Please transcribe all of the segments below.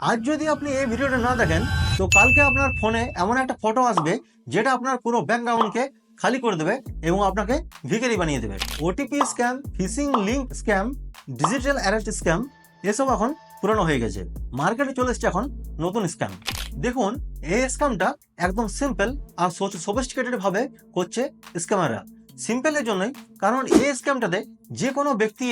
আজ যদি আপনি এই ভিডিওটা না দেখেন, তো কালকে আপনার ফোনে এমন একটা ফটো আসবে, যেটা আপনার পুরো ব্যাংক অ্যাকাউন্টকে খালি করে দেবে এবং আপনাকে ভিখারি বানিয়ে দেবে। OTP scam phishing link scam digital arrest scam এসব এখন পুরনো হয়ে গেছে। মার্কেটে চলে এসছে এখন নতুন স্ক্যাম দেখুন, এই স্ক্যামটা একদম সিম্পল আর সফিস্টিকেটেড ভাবে করছে স্ক্যামাররা সিম্পলের জন্যই, কারণ এই স্ক্যামটাতে যে কোনো ব্যক্তি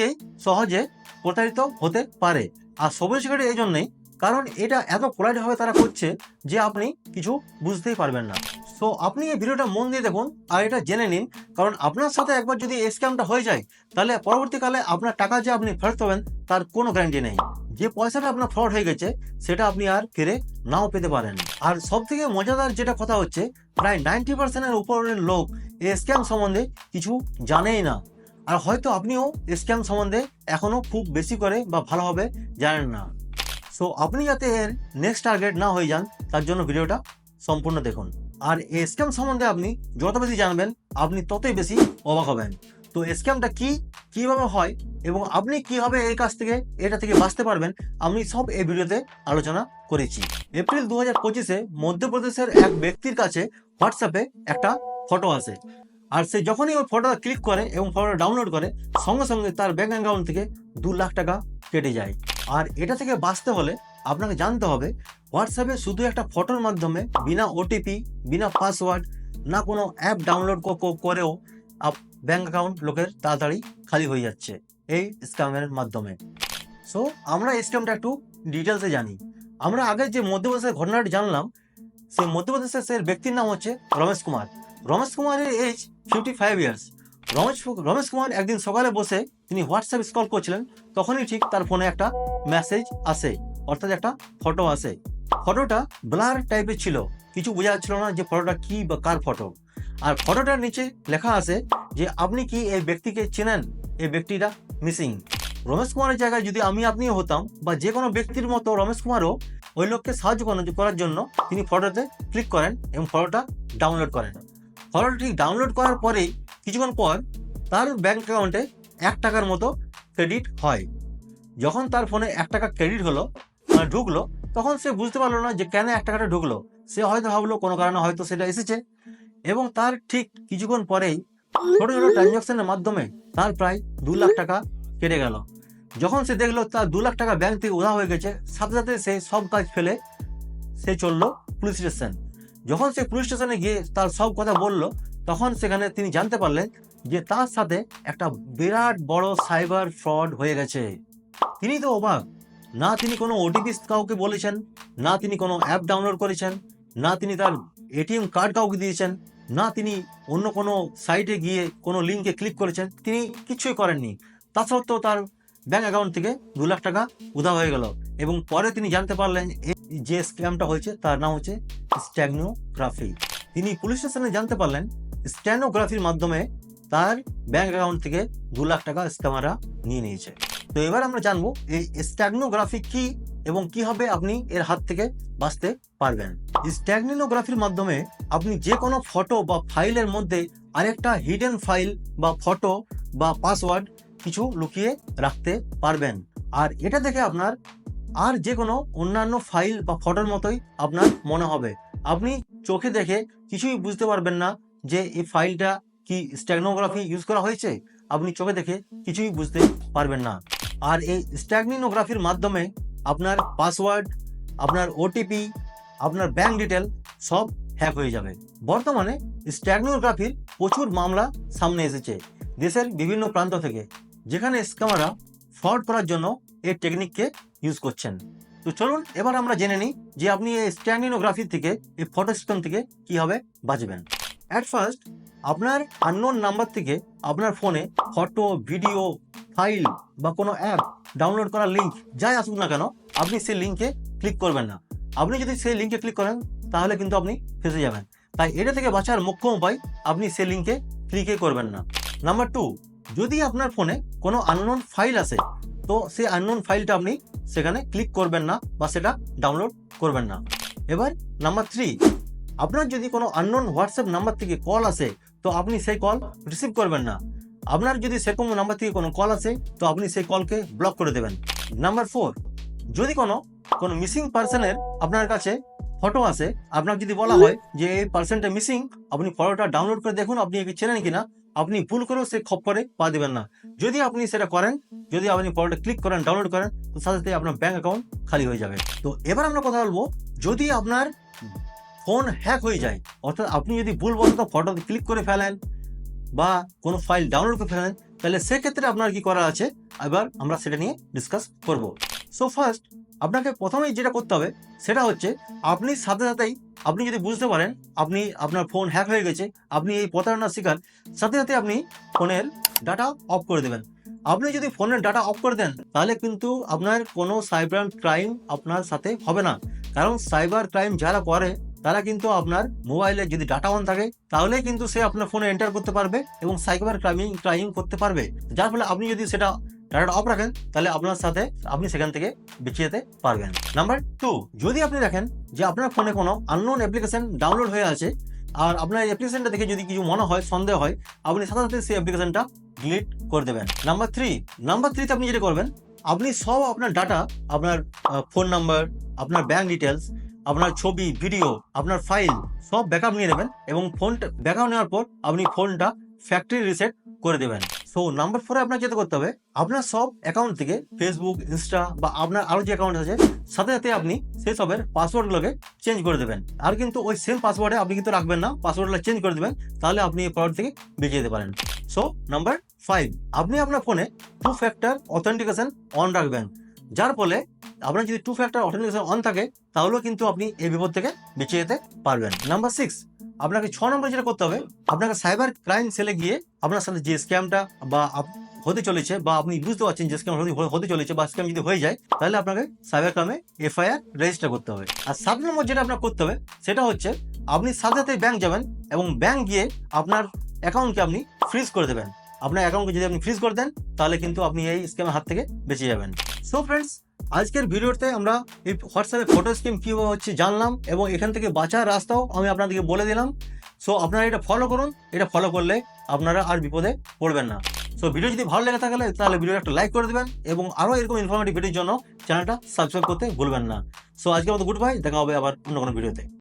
সহজে প্রতারিত হতে পারে। আর সফিস্টিকেটেড এই জন্যই কারণ এটা এত পোলাইট ভাবে তারা করছে যে আপনি কিছু বুঝতেই পারবেন না। সো আপনি এই ভিডিওটা মন দিয়ে দেখুন আর এটা জেনে নিন। কারণ আপনার সাথে একবার যদি এই স্ক্যামটা হয়ে যায়, তাহলে পরবর্তীকালে আপনার টাকা যে আপনি ফেরত পাবেন, তার কোনো গ্যারান্টি নেই। যে পয়সাটা আপনার ফ্রড হয়ে গেছে, সেটা আপনি আর ফিরে নাও পেতে পারেন। আর সব থেকে মজাদার যেটা কথা হচ্ছে, প্রায় নাইনটি পার্সেন্টের উপরের লোক এই স্ক্যাম সম্বন্ধে কিছু জানেই না। আর হয়তো আপনিও স্ক্যাম সম্বন্ধে এখনও খুব বেশি করে বা ভালোভাবে জানেন না। সো আপনি যাতে এর নেক্সট টার্গেট না হয়ে যান, তার জন্য ভিডিওটা সম্পূর্ণ দেখুন। আর এই স্ক্যাম সম্বন্ধে আপনি যত বেশি জানবেন, আপনি ততই বেশি অবাক হবেন। তো স্ক্যামটা কি, কীভাবে হয়, এবং আপনি কীভাবে এই কাজ থেকে, এটা থেকে বাঁচতে পারবেন, আমি সব এই ভিডিওতে আলোচনা করেছি। এপ্রিল দু হাজার পঁচিশে মধ্যপ্রদেশের এক ব্যক্তির কাছে হোয়াটসঅ্যাপে একটা ফটো আসে। আর সে যখনই ওই ফটোটা ক্লিক করে এবং ফটোটা ডাউনলোড করে, সঙ্গে সঙ্গে তার ব্যাঙ্ক অ্যাকাউন্ট থেকে দু লাখ টাকা কেটে যায়। আর এটা থেকে বাঁচতে হলে আপনাকে জানতে হবে হোয়াটসঅ্যাপে শুধু একটা ফটোর মাধ্যমে বিনা ওটিপি বিনা পাসওয়ার্ড না কোনো অ্যাপ ডাউনলোড করেও ব্যাঙ্ক অ্যাকাউন্ট লোকের তাড়াতাড়ি খালি হয়ে যাচ্ছে এই স্ক্যামের মাধ্যমে। সো আমরা এই স্ক্যামটা একটু ডিটেলসে জানি। আমরা আগে যে মধ্যপ্রদেশের ঘটনাটি জানলাম, সেই মধ্যপ্রদেশের সে ব্যক্তির নাম হচ্ছে রমেশ কুমার। রমেশ কুমারের age fifty five years Ramesh Ramesh Kumar একদিন সকালে বসে তিনি হোয়াটসঅ্যাপ স্কল করছিলেন, তখনই ঠিক তার ফোনে একটা মেসেজ আসে, অর্থাৎ একটা ফটো আসে। ফটোটা ব্লার টাইপের ছিল, কিছু বোঝা যাচ্ছিল না যে ফটোটা কি বা কার ফটো আর ফটোটার নিচে লেখা আছে যে, আপনি কি এই ব্যক্তিকে চেনেন? এই ব্যক্তিটা মিসিং রমেশ কুমারের জায়গায় যদি আমি আপনিও হতাম বা যে কোনো ব্যক্তির মতো রমেশ কুমারও ওই লোককে সাহায্য করার- জন্য তিনি ফটোতে ক্লিক করেন এবং ফটোটা ডাউনলোড করেন। ফটোটা ডাউনলোড করার পরেই কিছুক্ষণ পর তার ব্যাঙ্ক অ্যাকাউন্টে এক টাকার মতো ক্রেডিট হয়। যখন তার ফোনে এক টাকা ক্রেডিট হলো মানে ঢুকলো, তখন সে বুঝতে পারল না যে কেন এক টাকাটা ঢুকলো। সে হয়তো ভাবলো, কোনো কারণে হয়তো সেটা এসেছে। এবং তার ঠিক কিছুক্ষণ পরেই ছোট ছোট ট্রানজাকশনের মাধ্যমে তার প্রায় দু লাখ টাকা কেটে গেল। যখন সে দেখল, তার দু লাখ টাকা ব্যাংক থেকে উধা হয়ে গেছে, সাথে সাথে সে সব কাজ ফেলে সে চলল পুলিশ স্টেশন যখন সে পুলিশ স্টেশনে গিয়ে তার সব কথা বলল, তখন সেখানে তিনি জানতে পারলেন যে তার সাথে একটা বিরাট বড় সাইবার ফ্রড হয়ে গেছে। তিনি তো অবাক। না তিনি কোনো ওটিপি কাউকে বলেছেন, না তিনি কোনো অ্যাপ ডাউনলোড করেছেন, না তিনি তার এটিএম কার্ড কাউকে দিয়েছেন, না তিনি অন্য কোনো সাইটে গিয়ে কোনো লিঙ্কে ক্লিক করেছেন, তিনি কিছুই করেননি। তা সত্ত্বেও তার ব্যাঙ্ক অ্যাকাউন্ট থেকে দু লাখ টাকা উধা হয়ে গেল এবং পরে তিনি জানতে পারলেন যে স্ক্যামটা হয়েছে, তার নাম হচ্ছে স্ট্যাগনোগ্রাফি তিনি পুলিশ স্টেশনে জানতে পারলেন স্ট্যানোগ্রাফির মাধ্যমে তার ব্যাঙ্ক অ্যাকাউন্ট থেকে দু লাখ টাকা স্ক্যামাররা নিয়ে নিয়েছে। তো এবার আমরা জানব এই স্ট্যাগনোগ্রাফি কি এবং কীভাবে আপনি এর হাত থেকে বাঁচতে পারবেন। স্ট্যাগনোগ্রাফির মাধ্যমে আপনি যে কোনো ফটো বা ফাইলের মধ্যে আরেকটা হিডেন ফাইল বা ফটো বা পাসওয়ার্ড কিছু লুকিয়ে রাখতে পারবেন। আর এটা দেখে আপনার আর যে কোনো অন্যান্য ফাইল বা ফটোর মতোই আপনার মনে হবে। আপনি চোখে দেখে কিছুই বুঝতে পারবেন না যে এই ফাইলটা কি স্ট্যাগনোগ্রাফি ইউজ করা হয়েছে। আপনি চোখে দেখে কিছুই বুঝতে পারবেন না। আর এই স্ট্যাগনোগ্রাফির মাধ্যমে আপনার পাসওয়ার্ড, আপনার ওটিপি আপনার ব্যাংক ডিটেল সব হ্যাক হয়ে যাবে। বর্তমানে স্ট্যাগনোগ্রাফির প্রচুর মামলা সামনে এসেছে দেশের বিভিন্ন প্রান্ত থেকে, যেখানে স্ক্যামাররা ফ্রড করার জন্য এই টেকনিককে ইউজ করছেন। তো চলুন, এবার আমরা জেনে নিই যে আপনি এই স্ট্যাগনোগ্রাফি থেকে, এই ফটো সিস্টেম থেকে কীভাবে বাঁচবেন। অ্যাট ফার্স্ট আপনার আননোন নাম্বার থেকে আপনার ফোনে ফটো ভিডিও ফাইল বা কোনো অ্যাপ ডাউনলোড করার লিঙ্ক যাই আসুক না কেন, আপনি সেই লিঙ্কে ক্লিক করবেন না। আপনি যদি সেই লিঙ্কে ক্লিক করেন, তাহলে কিন্তু আপনি ফেসে যাবেন। তাই এটা থেকে বাঁচার মুখ্য উপায় আপনি সেই লিঙ্কে ক্লিকই করবেন না। নাম্বার টু যদি আপনার ফোনে কোনো আননোন ফাইল আসে তো সেই আননোন ফাইলটা আপনি সেখানে ক্লিক করবেন না বা সেটা ডাউনলোড করবেন না। এবার নাম্বার থ্রি আপনার যদি কোনো আননোন হোয়াটসঅ্যাপ নাম্বার থেকে কল আসে, তো আপনি সেই কল রিসিভ করবেন না। আপনার যদি সেরকম নাম্বার থেকে কোনো কল আসে, তো আপনি সেই কলকে ব্লক করে দেবেন। নাম্বার ফোর যদি কোনো কোনো মিসিং পার্সনের আপনার কাছে ফটো আসে আপনার যদি বলা হয় যে এই পার্সনটা মিসিং আপনি ফটোটা ডাউনলোড করে দেখুন, আপনি একে চেনেন কিনা, আপনি ভুল করেও সে খপ্পরে পা দেবেন না। যদি আপনি সেটা করেন, যদি আপনি ফটোটা ক্লিক করেন ডাউনলোড করেন, তো সাথে সাথে আপনার ব্যাঙ্ক অ্যাকাউন্ট খালি হয়ে যাবে। তো এবার আমরা কথা বলব, যদি আপনার ফোন হ্যাক হয়ে যায়, অর্থাৎ আপনি যদি ভুল ভুলবশত ফটো ক্লিক করে ফেলেন বা কোনো ফাইল ডাউনলোড করে ফেলেন, তাহলে সেক্ষেত্রে আপনার কি করা আছে? এবার আমরা সেটা নিয়ে ডিসকাস করব। সো ফার্স্ট আপনাকে প্রথমেই যেটা করতে হবে, সেটা হচ্ছে আপনি সাথে সাথেই, আপনি যদি বুঝতে পারেন, আপনি আপনার ফোন হ্যাক হয়ে গেছে, আপনি এই প্রতারণার শিকার, সাথে সাথে আপনি ফোনের ডাটা অফ করে দেবেন। আপনি যদি ফোনের ডাটা অফ করে দেন, তাহলে কিন্তু আপনার কোনো সাইবার ক্রাইম আপনার সাথে হবে না। কারণ সাইবার ক্রাইম যারা করে তারা কিন্তু আপনার মোবাইলে যদি ডাটা অন থাকে, তাহলেই কিন্তু সে আপনার ফোনে এন্টার করতে পারবে এবং সাইবার ক্রাইমিং ক্রাইম করতে পারবে। যার ফলে আপনি যদি সেটা ডাটা অফ রাখেন, তাহলে আপনার সাথে আপনি সেখান থেকে বেঁচে যেতে পারবেন। নাম্বার টু যদি আপনি দেখেন যে আপনার ফোনে কোনো আননোন অ্যাপ্লিকেশন ডাউনলোড হয়ে আছে, আর আপনার অ্যাপ্লিকেশনটা দেখে যদি কিছু মনে হয়, সন্দেহ হয়, আপনি সাথে সাথে সেই অ্যাপ্লিকেশনটা ডিলিট করে দেবেন। নাম্বার থ্রি নাম্বার থ্রিতে আপনি যেটা করবেন, আপনি সব আপনার ডাটা আপনার ফোন নাম্বার আপনার ব্যাংক ডিটেলস আপনার ছবি ভিডিও আপনার ফাইল সব ব্যাকআপ নিয়ে নেবেন এবং ফোনটা ব্যাকআপ নেওয়ার পর আপনি ফোনটা ফ্যাক্টরি রিসেট করে দেবেন। সো নাম্বার ফোরে আপনার যেতে করতে হবে, আপনার সব অ্যাকাউন্ট থেকে ফেসবুক ইনস্টা বা আপনার আরও যে অ্যাকাউন্ট আছে, সাথে সাথে আপনি সেই সবের পাসওয়ার্ডগুলোকে চেঞ্জ করে দেবেন। আর কিন্তু ওই সেম পাসওয়ার্ডে আপনি কিন্তু রাখবেন না পাসওয়ার্ডগুলো চেঞ্জ করে দেবেন, তাহলে আপনি এই ফ্রড থেকে বেঁচে যেতে পারেন। সো নাম্বার ফাইভ আপনি আপনার ফোনে টু ফ্যাক্টর অথেন্টিকেশন অন রাখবেন। যার ফলে আপনার যদি টু ফ্যাক্টর অথেন্টিকেশন অন থাকে, তাহলেও কিন্তু আপনি এই বিপদ থেকে বেঁচে যেতে পারবেন। নাম্বার সিক্স আপনাকে ছ নম্বর যেটা করতে হবে, আপনাকে সাইবার ক্রাইম সেলে গিয়ে আপনার সাথে যে স্ক্যামটা বা হতে চলেছে বা আপনি বুঝতে পারছেন যে স্ক্যাম হতে চলেছে বা স্ক্যাম যদি হয়ে যায়, তাহলে আপনাকে সাইবার ক্রাইমে এফআইআর রেজিস্টার করতে হবে। আর সাত নম্বর যেটা আপনার করতে হবে, সেটা হচ্ছে আপনি সাথে সাথে ব্যাংক যাবেন এবং ব্যাংক গিয়ে আপনার অ্যাকাউন্টকে আপনি ফ্রিজ করে দেবেন। আপনার অ্যাকাউন্টকে যদি আপনি ফ্রিজ করে দেন, তাহলে কিন্তু আপনি এই স্ক্যামের হাত থেকে বেঁচে যাবেন। সো ফ্রেন্ডস আজকের ভিডিওতে আমরা এই হোয়াটসঅ্যাপে ফটো স্কিম কীভাবে হচ্ছে জানলাম এবং এখান থেকে বাঁচার রাস্তাও আমি আপনাদেরকে বলে দিলাম। সো আপনারা এটা ফলো করুন। এটা ফলো করলে আপনারা আর বিপদে পড়বেন না। সো ভিডিও যদি ভালো লেগে থাকে তাহলে ভিডিও একটা লাইক করে দেবেন এবং আরও এরকম ইনফরমেটিভ ভিডিওর জন্য চ্যানেলটা সাবস্ক্রাইব করতে ভুলবেন না। সো আজকে মতো গুড বাই দেখা হবে আবার অন্য কোনো ভিডিওতে